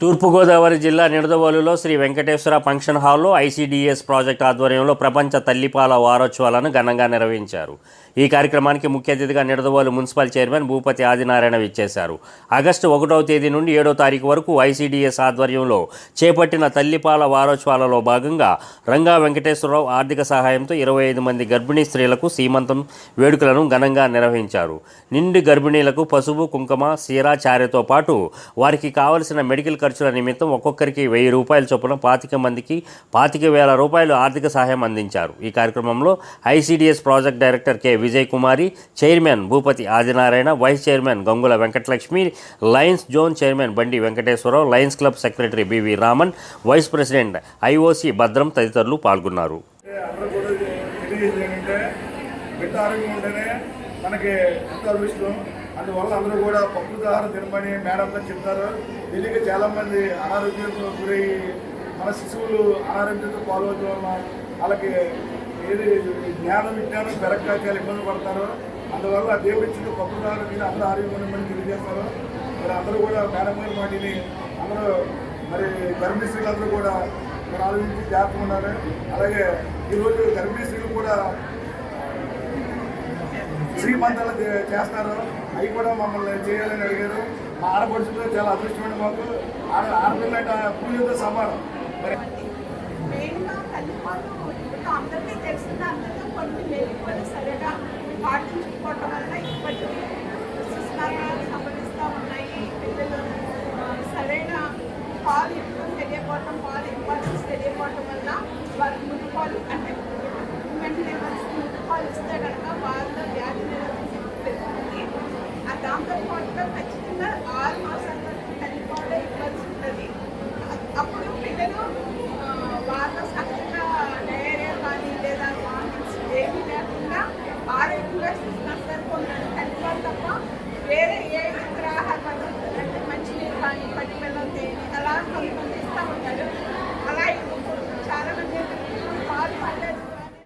తూర్పుగోదావరి జిల్లా నిడదవోలులో శ్రీ వెంకటేశ్వర ఫంక్షన్ హాల్లో ఐసీడీఎస్ ప్రాజెక్ట్ ఆధ్వర్యంలో ప్రపంచ తల్లిపాల వారోత్సవాలను ఘనంగా నిర్వహించారు. ఈ కార్యక్రమానికి ముఖ్య అతిథిగా నిడదవోలు మున్సిపల్ చైర్మన్ భూపతి ఆదినారాయణ విచ్చేశారు. ఆగస్టు ఒకటవ తేదీ నుండి ఏడో తారీఖు వరకు ఐసీడీఎస్ ఆధ్వర్యంలో చేపట్టిన తల్లిపాల వారోత్సవాలలో భాగంగా రంగా వెంకటేశ్వరరావు ఆర్థిక సహాయంతో ఇరవై ఐదు మంది గర్భిణీ స్త్రీలకు సీమంతం వేడుకలను ఘనంగా నిర్వహించారు. నిండి గర్భిణీలకు పసుపు కుంకుమ సీరా చారెతో పాటు వారికి కావలసిన మెడికల్ ఖర్చుల నిమిత్తం ఒక్కొక్కరికి వెయ్యి రూపాయల చొప్పున పాతిక మందికి పాతిక వేల రూపాయలు ఆర్థిక సహాయం అందించారు. ఈ కార్యక్రమంలో ICDS project director K. Vijay Kumari chairman Bhupathi Adinarayana vice chairman Gangula Venkatalakshmi Lions zone chairman Bandi Venkateswara Rao Lions club secretary B V Raman vice president IOC Bhadram తదితరులు పాల్గొన్నారు. మనకి ఎంతో అదృష్టం అందువల్ల అందరూ కూడా పప్పు ఆహారం తినమని మేడం గారు చెప్తారు దీనికి చాలామంది అనారోగ్యంతో గురై మన శిశువులు అనారోగ్యంతో పాల్గొనడం వల్ల వాళ్ళకి ఏది జ్ఞానం విజ్ఞానం పెరగక చాలా ఇబ్బంది పడతారు అందువల్ల దేవుడు ఇచ్చిన పప్పు మీద అందరూ ఆరోగ్యం ఉండమని తెలియజేస్తారు మరి అందరూ కూడా మేడం గారి అందరూ మరి గర్భిణీ స్త్రీలందరూ కూడా మరి ఆలోచించి జాగ్రత్తగా ఉన్నారు అలాగే ఈరోజు గర్భిణీ స్త్రీలు కూడా శ్రీమంతాలు చేస్తారు. అవి కూడా మమ్మల్ని చేయాలని అడిగారు. మా ఆడపడుచులు చాలా అదృష్టమైన మాకు. ఆడ ఆడపిల్ల పూజతో సమానం. మరి కొన్ని సరిగా పాటించుకోవటం వల్ల ఇప్పటికీ దుస్తుస్నానాలు సంబంధిస్తూ ఉన్నాయి. పిల్లలు సరైన పాలు ఇవ్వడం తెలియకపోవటం పాలు ఇంపార్టెన్స్ తెలియకపోవటం వల్ల వారికి ముట్టుపాలు అంటే ఉమెన్ లేబర్స్ ముట్టుపాలు ఇస్తే కనుక వాళ్ళ వ్యాధి పెరుగుతుంది. దాంతో పాటుగా ఖచ్చితంగా ఆరు మాసాలు